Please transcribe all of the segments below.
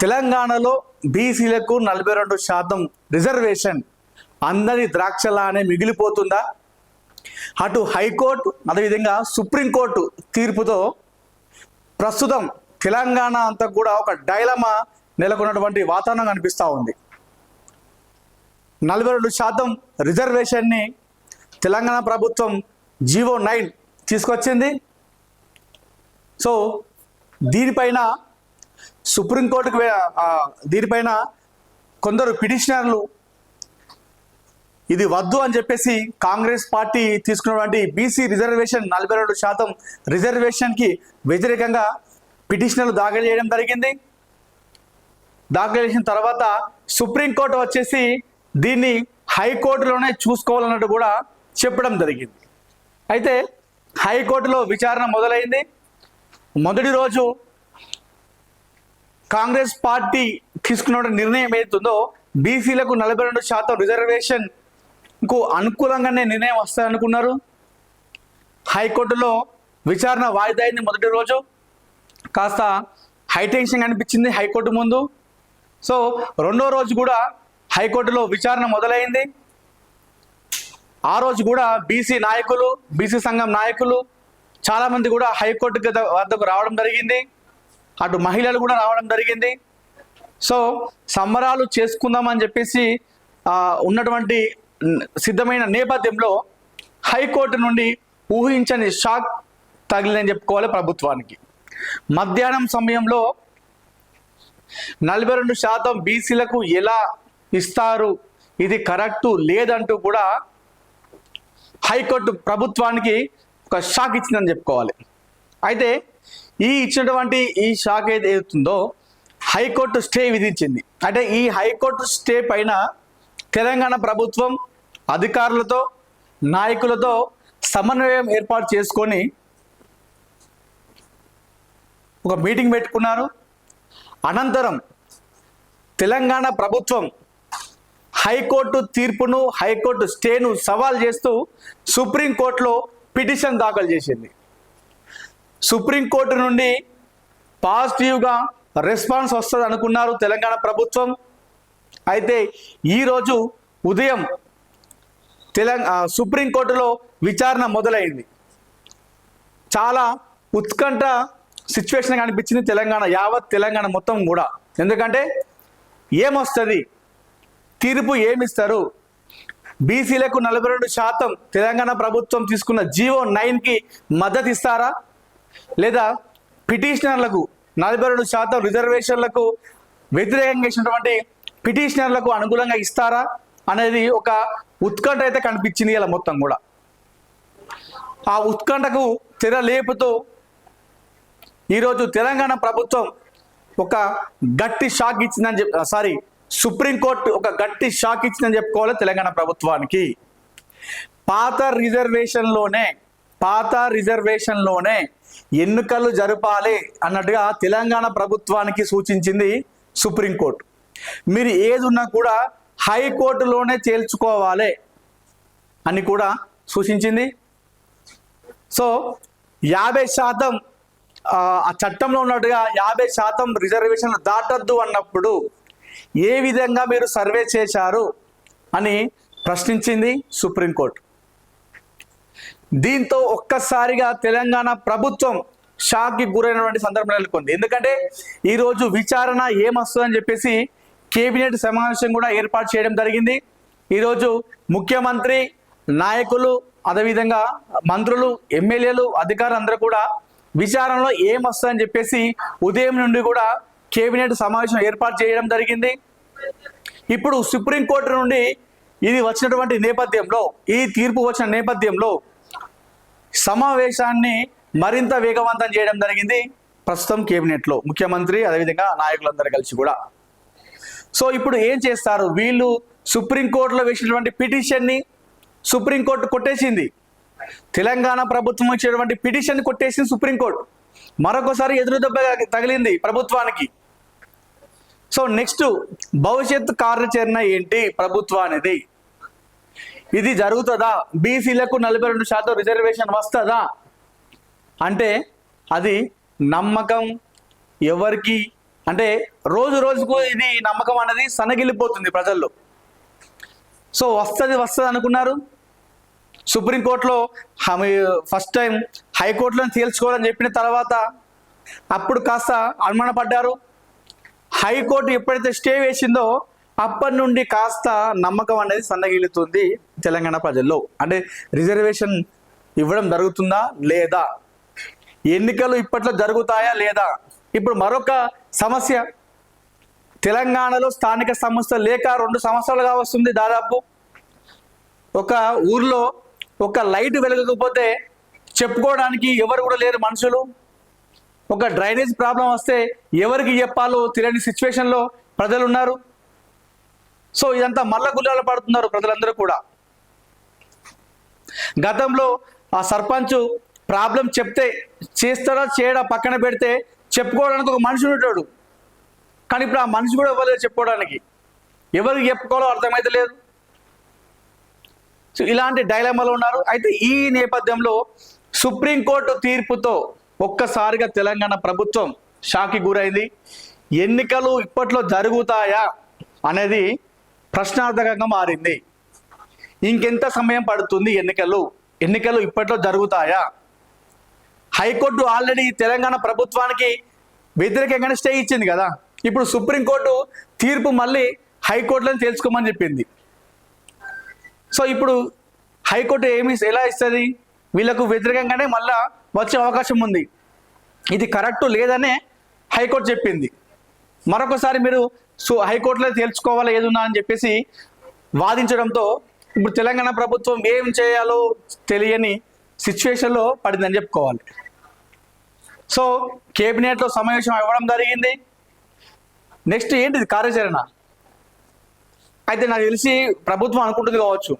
తెలంగాణలో బీసీలకు నలభై రెండు శాతం రిజర్వేషన్. అందరి ద్రాక్షలానే మిగిలిపోతుందా? అటు హైకోర్టు అదేవిధంగా సుప్రీంకోర్టు తీర్పుతో ప్రస్తుతం తెలంగాణ అంతా కూడా ఒక డైలమా నెలకొన్నటువంటి వాతావరణం కనిపిస్తూ ఉంది. నలభై రెండు శాతం రిజర్వేషన్ని తెలంగాణ ప్రభుత్వం జీవో నైన్ తీసుకొచ్చింది. సో దీనిపైన సుప్రీంకోర్టుకు దీనిపైన కొందరు పిటిషనర్లు ఇది వద్దు అని చెప్పేసి కాంగ్రెస్ పార్టీ తీసుకున్నటువంటి బీసీ రిజర్వేషన్ నలభై రెండు శాతం రిజర్వేషన్కి వ్యతిరేకంగా పిటిషనర్లు దాఖలు చేయడం జరిగింది. దాఖలు చేసిన తర్వాత సుప్రీంకోర్టు వచ్చేసి దీన్ని హైకోర్టులోనే చూసుకోవాలన్నట్టు కూడా చెప్పడం జరిగింది. అయితే హైకోర్టులో విచారణ మొదలైంది. మొదటి రోజు కాంగ్రెస్ పార్టీ తీసుకున్న నిర్ణయం ఏదైతుందో బీసీలకు నలభై రెండు శాతం రిజర్వేషన్కు అనుకూలంగానే నిర్ణయం వస్తాయనుకున్నారు. హైకోర్టులో విచారణ వాయిదా అయింది మొదటి రోజు. కాస్త హైటెన్షన్ అనిపించింది హైకోర్టు ముందు. సో రెండో రోజు కూడా హైకోర్టులో విచారణ మొదలైంది. ఆ రోజు కూడా బీసీ నాయకులు బీసీ సంఘం నాయకులు చాలామంది కూడా హైకోర్టు వద్దకు రావడం జరిగింది. అటు మహిళలు కూడా రావడం జరిగింది. సో సంబరాలు చేసుకుందామని చెప్పేసి ఉన్నటువంటి సిద్ధమైన నేపథ్యంలో హైకోర్టు నుండి ఊహించని షాక్ తగిలిందని చెప్పుకోవాలి ప్రభుత్వానికి. మధ్యాహ్నం సమయంలో నలభై రెండు శాతం బీసీలకు ఎలా ఇస్తారు ఇది కరెక్టు లేదంటూ కూడా హైకోర్టు ప్రభుత్వానికి ఒక షాక్ ఇచ్చిందని చెప్పుకోవాలి. అయితే ఈ ఇచ్చినటువంటి ఈ షాక్ ఏది అవుతుందో హైకోర్టు స్టే విధించింది. అంటే ఈ హైకోర్టు స్టే పైన తెలంగాణ ప్రభుత్వం అధికారులతో నాయకులతో సమన్వయం ఏర్పాటు చేసుకొని ఒక మీటింగ్ పెట్టుకున్నారు. అనంతరం తెలంగాణ ప్రభుత్వం హైకోర్టు తీర్పును హైకోర్టు స్టేను సవాల్ చేస్తూ సుప్రీంకోర్టులో పిటిషన్ దాఖలు చేసింది. సుప్రీంకోర్టు నుండి పాజిటివ్గా రెస్పాన్స్ వస్తుంది అనుకున్నారు తెలంగాణ ప్రభుత్వం. అయితే ఈరోజు ఉదయం తెలంగా సుప్రీంకోర్టులో విచారణ మొదలైంది. చాలా ఉత్కంఠ సిచ్యువేషన్ కనిపించింది తెలంగాణ యావత్ తెలంగాణ మొత్తం కూడా. ఎందుకంటే ఏమొస్తుంది? తీర్పు ఏమిస్తారు? బీసీలకు నలభై రెండు శాతం తెలంగాణ ప్రభుత్వం తీసుకున్న జీవో నైన్కి మద్దతు ఇస్తారా లేదా పిటిషనర్లకు నలభై రెండు శాతం రిజర్వేషన్లకు వ్యతిరేకంగా ఇచ్చినటువంటి పిటిషనర్లకు అనుకూలంగా ఇస్తారా అనేది ఒక ఉత్కంఠ అయితే కనిపించింది ఇలా మొత్తం కూడా. ఆ ఉత్కంఠకు తెర లేపుతూ ఈరోజు తెలంగాణ ప్రభుత్వం ఒక గట్టి షాక్ ఇచ్చిందని చెప్ సారీ సుప్రీంకోర్టు ఒక గట్టి షాక్ ఇచ్చిందని చెప్పుకోవాలి తెలంగాణ ప్రభుత్వానికి. పాత రిజర్వేషన్లోనే పాత రిజర్వేషన్లోనే ఎన్నికలు జరపాలి అన్నట్టుగా తెలంగాణ ప్రభుత్వానికి సూచించింది సుప్రీంకోర్టు. మీరు ఏది ఉన్నా కూడా హైకోర్టులోనే తేల్చుకోవాలి అని కూడా సూచించింది. సో యాభై శాతం ఆ చట్టంలో ఉన్నట్టుగా యాభై శాతం రిజర్వేషన్ దాటద్దు అన్నప్పుడు ఏ విధంగా మీరు సర్వే చేశారు అని ప్రశ్నించింది సుప్రీంకోర్టు. దీంతో ఒక్కసారిగా తెలంగాణ ప్రభుత్వం షాక్కి గురైనటువంటి సందర్భం నెలకొంది. ఎందుకంటే ఈరోజు విచారణ ఏమొస్తుందని చెప్పేసి కేబినెట్ సమావేశం కూడా ఏర్పాటు చేయడం జరిగింది. ఈరోజు ముఖ్యమంత్రి నాయకులు అదేవిధంగా మంత్రులు ఎమ్మెల్యేలు అధికారులు అందరూ కూడా విచారణలో ఏమొస్తుందని చెప్పేసి ఉదయం నుండి కూడా కేబినెట్ సమావేశం ఏర్పాటు చేయడం జరిగింది. ఇప్పుడు సుప్రీంకోర్టు నుండి ఇది వచ్చినటువంటి నేపథ్యంలో ఈ తీర్పు వచ్చిన నేపథ్యంలో సమావేశాన్ని మరింత వేగవంతం చేయడం జరిగింది ప్రస్తుతం కేబినెట్లో ముఖ్యమంత్రి అదేవిధంగా నాయకులందరూ కలిసి కూడా. సో ఇప్పుడు ఏం చేస్తారు? వీళ్ళు సుప్రీంకోర్టులో వేసినటువంటి పిటిషన్ని సుప్రీంకోర్టు కొట్టేసింది. తెలంగాణ ప్రభుత్వం ఇచ్చినటువంటి పిటిషన్ కొట్టేసింది సుప్రీంకోర్టు. మరొకసారి ఎదురు దెబ్బ తగిలింది ప్రభుత్వానికి. సో నెక్స్ట్ భవిష్యత్ కార్యాచరణ ఏంటి ప్రభుత్వానిది ఇది జరుగుతుందా? బీసీలకు నలభై రెండు శాతం రిజర్వేషన్ వస్తుందా? అంటే అది నమ్మకం ఎవరికి? అంటే రోజు రోజుకు ఇది నమ్మకం అనేది సన్నగిల్లిపోతుంది ప్రజల్లో. సో వస్తుంది వస్తుంది అనుకున్నారు. సుప్రీంకోర్టులో ఫస్ట్ టైం హైకోర్టులో తేల్చుకోవాలని చెప్పిన తర్వాత అప్పుడు కాస్త అనుమానపడ్డారు. హైకోర్టు ఎప్పుడైతే స్టే వేసిందో అప్పటి నుండి కాస్త నమ్మకం అనేది సన్నగిలుతుంది తెలంగాణ ప్రజల్లో అంటే రిజర్వేషన్ ఇవ్వడం జరుగుతుందా? లేదా? ఎన్నికలు ఇప్పట్లో జరుగుతాయా? లేదా? ఇప్పుడు మరొక సమస్య. తెలంగాణలో స్థానిక సంస్థ లేక రెండు సంవత్సరాలుగా వస్తుంది దాదాపు. ఒక ఊర్లో ఒక లైట్ వెలగకపోతే చెప్పుకోవడానికి ఎవరు కూడా లేరు మనుషులు. ఒక డ్రైనేజ్ ప్రాబ్లం వస్తే ఎవరికి చెప్పాలో తెలియని సిచ్యువేషన్లో ప్రజలు ఉన్నారు. సో ఇదంతా మల్ల గుల్లాలు పడుతున్నారు ప్రజలందరూ కూడా. గతంలో ఆ సర్పంచ్ ప్రాబ్లం చెప్తే చేస్తాడా చేయడా పక్కన పెడితే చెప్పుకోవడానికి ఒక మనిషి ఉంటాడు. కానీ ఇప్పుడు ఆ మనిషి కూడా ఇవ్వలేదు చెప్పుకోవడానికి. ఎవరికి చెప్పుకోవాలో అర్థమైతే లేదు. సో ఇలాంటి డైలమాలో ఉన్నారు. అయితే ఈ నేపథ్యంలో సుప్రీంకోర్టు తీర్పుతో ఒక్కసారిగా తెలంగాణ ప్రభుత్వం షాకి గురైంది. ఎన్నికలు ఇప్పట్లో జరుగుతాయా అనేది ప్రశ్నార్థకంగా మారింది. ఇంకెంత సమయం పడుతుంది ఎన్నికలు? ఎన్నికలు ఇప్పట్లో జరుగుతాయా? హైకోర్టు ఆల్రెడీ తెలంగాణ ప్రభుత్వానికి వ్యతిరేకంగానే స్టే ఇచ్చింది కదా. ఇప్పుడు సుప్రీంకోర్టు తీర్పు మళ్ళీ హైకోర్టులను తెలుసుకోమని చెప్పింది. సో ఇప్పుడు హైకోర్టు ఏమి ఎలా ఇస్తుంది? వీళ్ళకు వ్యతిరేకంగానే మళ్ళా వచ్చే అవకాశం ఉంది. ఇది కరెక్ట్ లేదనే హైకోర్టు చెప్పింది. మరొకసారి మీరు సో హైకోర్టులో తేల్చుకోవాలి ఏదున్నా అని చెప్పేసి వాదించడంతో ఇప్పుడు తెలంగాణ ప్రభుత్వం ఏం చేయాలో తెలియని సిచ్యువేషన్లో పడిందని చెప్పుకోవాలి. సో కేబినెట్లో సమావేశం అవ్వడం జరిగింది. నెక్స్ట్ ఏంటిది? కార్యాచరణ. అయితే నాకు తెలిసి ప్రభుత్వం అనుకుంటుంది కావచ్చు.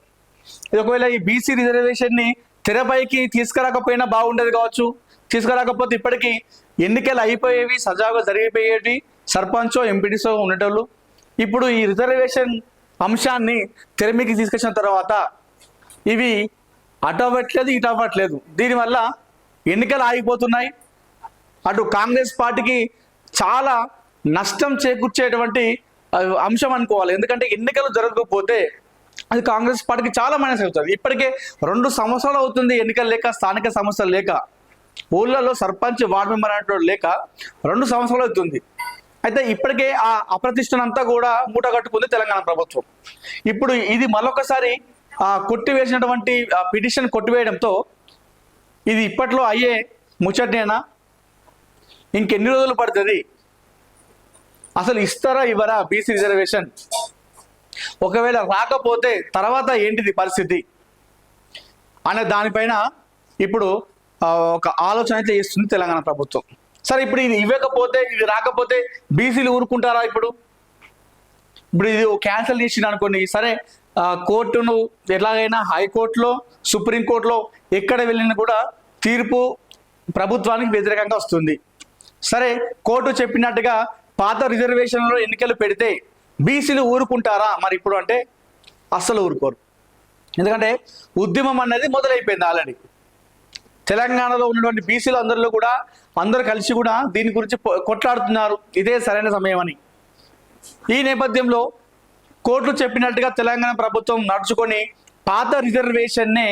ఇది ఒకవేళ ఈ బీసీ రిజర్వేషన్ని తెరపైకి తీసుకురాకపోయినా బాగుండేది కావచ్చు. తీసుకురాకపోతే ఇప్పటికీ ఎన్నికలు అయిపోయేవి సజావుగా జరిగిపోయేవి. సర్పంచో ఎంపీటీసో ఉండేటోళ్ళు. ఇప్పుడు ఈ రిజర్వేషన్ అంశాన్ని తెరమికి తీసుకొచ్చిన తర్వాత ఇవి అటు అవ్వట్లేదు ఇటు అవ్వట్లేదు దీనివల్ల ఎన్నికలు ఆగిపోతున్నాయి. అటు కాంగ్రెస్ పార్టీకి చాలా నష్టం చేకూర్చేటువంటి అంశం అనుకోవాలి. ఎందుకంటే ఎన్నికలు జరగకపోతే అది కాంగ్రెస్ పార్టీకి చాలా మైనస్ అవుతుంది. ఇప్పటికే రెండు సంవత్సరాలు అవుతుంది ఎన్నికలు లేక స్థానిక సమస్యలు లేక. ఊళ్ళలో సర్పంచ్ వార్డు మెంబర్ అనేటువంటి లేక రెండు సంవత్సరాలు అవుతుంది. అయితే ఇప్పటికే ఆ అప్రతిష్టనంతా కూడా మూట కట్టుకుంది తెలంగాణ ప్రభుత్వం. ఇప్పుడు ఇది మరొకసారి ఆ కొట్టివేసినటువంటి పిటిషన్ కొట్టివేయడంతో ఇది ఇప్పట్లో అయ్యే ముచ్చటేనా? ఇంకెన్ని రోజులు పడుతుంది? అసలు ఇస్తారా ఇవ్వరా బీసీ రిజర్వేషన్? ఒకవేళ రాకపోతే తర్వాత ఏంటిది పరిస్థితి? అనే దానిపైన ఇప్పుడు ఒక ఆలోచన అయితే చేస్తుంది తెలంగాణ ప్రభుత్వం. సరే ఇప్పుడు ఇది ఇవ్వకపోతే ఇది రాకపోతే బీసీలు ఊరుకుంటారా ఇప్పుడు? ఇప్పుడు ఇది క్యాన్సిల్ చేసిన అనుకోండి సరే కోర్టును ఎలాగైనా హైకోర్టులో సుప్రీంకోర్టులో ఎక్కడ వెళ్ళినా కూడా తీర్పు ప్రభుత్వానికి వ్యతిరేకంగా వస్తుంది. సరే కోర్టు చెప్పినట్టుగా పాత రిజర్వేషన్లో ఎన్నికలు పెడితే బీసీలు ఊరుకుంటారా? మరి ఇప్పుడు అంటే అస్సలు ఊరుకోరు. ఎందుకంటే ఉద్యమం అనేది మొదలైపోయింది ఆల్రెడీ. తెలంగాణలో ఉన్నటువంటి బీసీలు అందరిలో కూడా అందరు కలిసి కూడా దీని గురించి కొట్లాడుతున్నారు. ఇదే సరైన సమయం అని ఈ నేపథ్యంలో కోర్టు చెప్పినట్టుగా తెలంగాణ ప్రభుత్వం నడుచుకొని పాత రిజర్వేషన్నే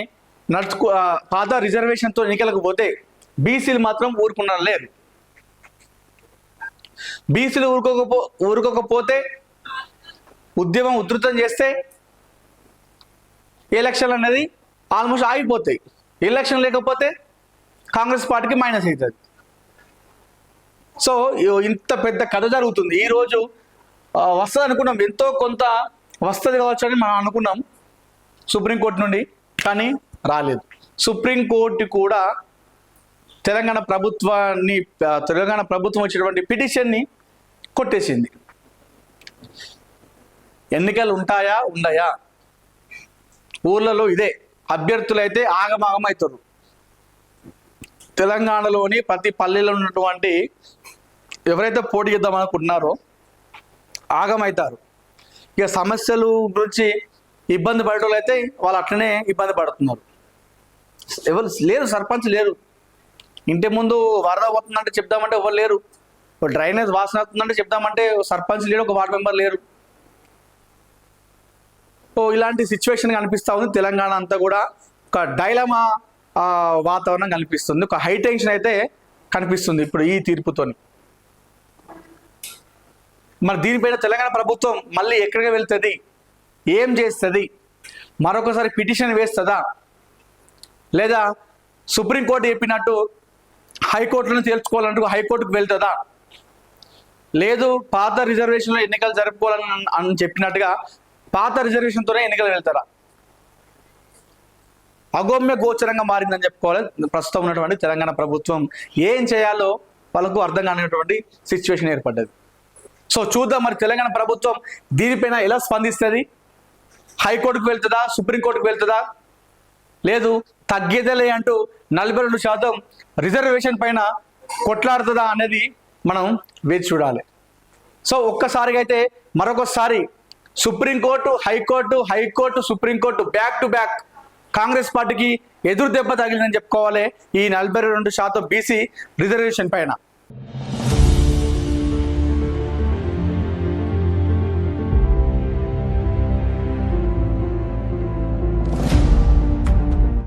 నడుచుకో పాత రిజర్వేషన్తో ఎన్నికలకు పోతే బీసీలు మాత్రం ఊరుకున్నారు లేదు. బీసీలు ఊరుకోకపో ఊరుకోకపోతే ఉద్యమం ఉధృతం చేస్తే ఎలక్షన్ అనేది ఆల్మోస్ట్ ఆగిపోతాయి. ఎలక్షన్ లేకపోతే కాంగ్రెస్ పార్టీకి మైనస్ అవుతుంది. సో ఇంత పెద్ద కథ జరుగుతుంది. ఈరోజు వస్తుంది అనుకున్నాం. ఎంతో కొంత వస్తుంది కావచ్చు అని మనం అనుకున్నాం సుప్రీంకోర్టు నుండి కానీ రాలేదు. సుప్రీంకోర్టు కూడా తెలంగాణ ప్రభుత్వాన్ని తెలంగాణ ప్రభుత్వం వచ్చినటువంటి పిటిషన్ని కొట్టేసింది. ఎన్నికలు ఉంటాయా ఉండయా? ఊర్లలో ఇదే. అభ్యర్థులు అయితే ఆగమాగం తెలంగాణలోని ప్రతి పల్లెలో ఉన్నటువంటి ఎవరైతే పోటీ చేద్దాం అనుకుంటున్నారో ఆగమవుతారు ఇక సమస్యలు గురించి ఇబ్బంది పడేటోళ్ళు అయితే వాళ్ళు అట్లనే ఇబ్బంది పడుతున్నారు. ఎవరు లేరు సర్పంచ్ లేరు. ఇంటి ముందు వరద పోతుందంటే చెప్దామంటే ఎవరు లేరు. డ్రైనేజ్ వాసన వస్తుందంటే చెప్దామంటే సర్పంచ్ లేడు ఒక వార్డు మెంబర్ లేరు. ఓ ఇలాంటి సిచ్యువేషన్ కనిపిస్తూ ఉంది తెలంగాణ అంతా కూడా. ఒక డైలమా వాతావరణం కనిపిస్తుంది. ఒక హై టెన్షన్ అయితే కనిపిస్తుంది ఇప్పుడు ఈ తీర్పుతోని. మరి దీనిపైన తెలంగాణ ప్రభుత్వం మళ్ళీ ఎక్కడికి వెళ్తుంది? ఏం చేస్తుంది? మరొకసారి పిటిషన్ వేస్తుందా? లేదా సుప్రీంకోర్టు చెప్పినట్టు హైకోర్టులను తేల్చుకోవాలంటూ హైకోర్టుకు వెళ్తుందా? లేదు పాత రిజర్వేషన్లో ఎన్నికలు జరుపుకోవాలని అని చెప్పినట్టుగా పాత రిజర్వేషన్తోనే ఎన్నికలు వెళ్తారా? అగోమ్య గోచరంగా మారిందని చెప్పుకోవాలి. ప్రస్తుతం ఉన్నటువంటి తెలంగాణ ప్రభుత్వం ఏం చేయాలో వాళ్ళకు అర్థం కానిటువంటి సిచ్యువేషన్ ఏర్పడ్డది. సో చూద్దాం మరి తెలంగాణ ప్రభుత్వం దీనిపైన ఎలా స్పందిస్తుంది? హైకోర్టుకు వెళ్తుందా? సుప్రీంకోర్టుకు వెళ్తుందా? లేదు తగ్గేదేలే అంటూ నలభై రెండు శాతం రిజర్వేషన్ పైన కొట్లాడుతుందా అనేది మనం వేచి చూడాలి. సో ఒక్కసారిగా అయితే మరొకసారి supreme court high court high court supreme court back to back Congress పార్టీకి ఎదురు దెబ్బ తగిలిందని చెప్పుకోవాలి ఈ నలభై రెండు శాతం బీసీ రిజర్వేషన్ పైన.